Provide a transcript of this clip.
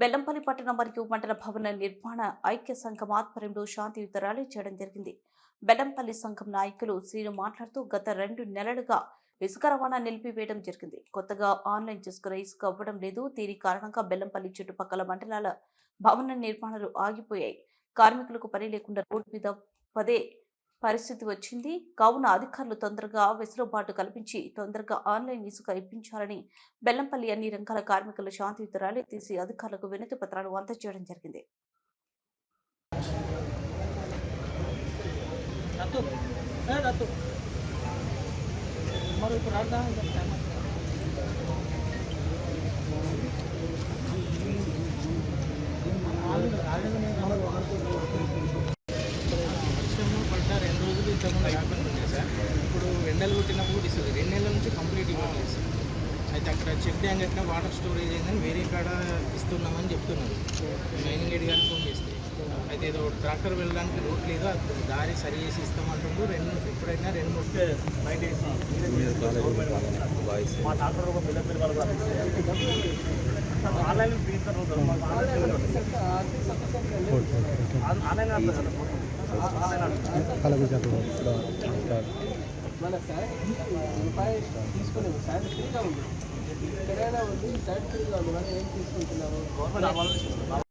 బెల్లంపల్లి పట్టణం మరియు మండల భవన నిర్మాణ ఐక్య సంఘం ఆధ్వర్యంలో శాంతియుత ర్యాలీ చేయడం జరిగింది. బెల్లంపల్లి సంఘం నాయకులు శ్రీను మాట్లాడుతూ గత రెండు నెలలుగా ఇసుక రవాణా నిలిపివేయడం జరిగింది. కొత్తగా ఆన్లైన్ చేసుకున్న ఇసుక అవ్వడం లేదు. దీని కారణంగా బెల్లంపల్లి చుట్టుపక్కల మండలాల భవన నిర్మాణాలు ఆగిపోయాయి. కార్మికులకు పని లేకుండా రోడ్డు మీద పదే పరిస్థితి వచ్చింది. కావున అధికారులు తొందరగా వెసులుబాటు కల్పించి తొందరగా ఆన్లైన్ ఇసుక ఇప్పించాలని బెల్లంపల్లి అన్ని రంగాల కార్మికుల శాంతియుత ర్యాలీ తీసి అధికారులకు వినతి పత్రాలు అందజేయడం జరిగింది. మరి ఇప్పుడు ఎండలు కొట్టినప్పుడు ఇస్తుంది రెండు నెలల నుంచి కంప్లీట్ సార్. అయితే అక్కడ చెక్ డ్యామ్ కట్టిన వాటర్ స్టోరేజ్ అయిందని వేరే కాడ ఇస్తున్నామని చెప్తున్నారు. మైనింగ్ గేట్ గారికి ఫోన్ చేస్తే. అయితే ఏదో ట్రాక్టర్ వెళ్ళడానికి రూట్ లేదు అది దారి సరి చేసి ఇస్తామంటుండ్రు. రెండు ఎప్పుడైనా రెండు మూడు బయట మా డాక్టర్ ఒక పిల్ల పిల్లలు కూడా ఆన్లైన్ ఫీజు ఆన్లైన్ మన సార్ రూపాయి తీసుకునేది సార్ ఫ్రీగా ఉంది. ఎక్కడైనా ఉంది సార్ ఫ్రీగా ఉంది. మనం ఏం తీసుకుంటున్నాము గవర్నమెంట్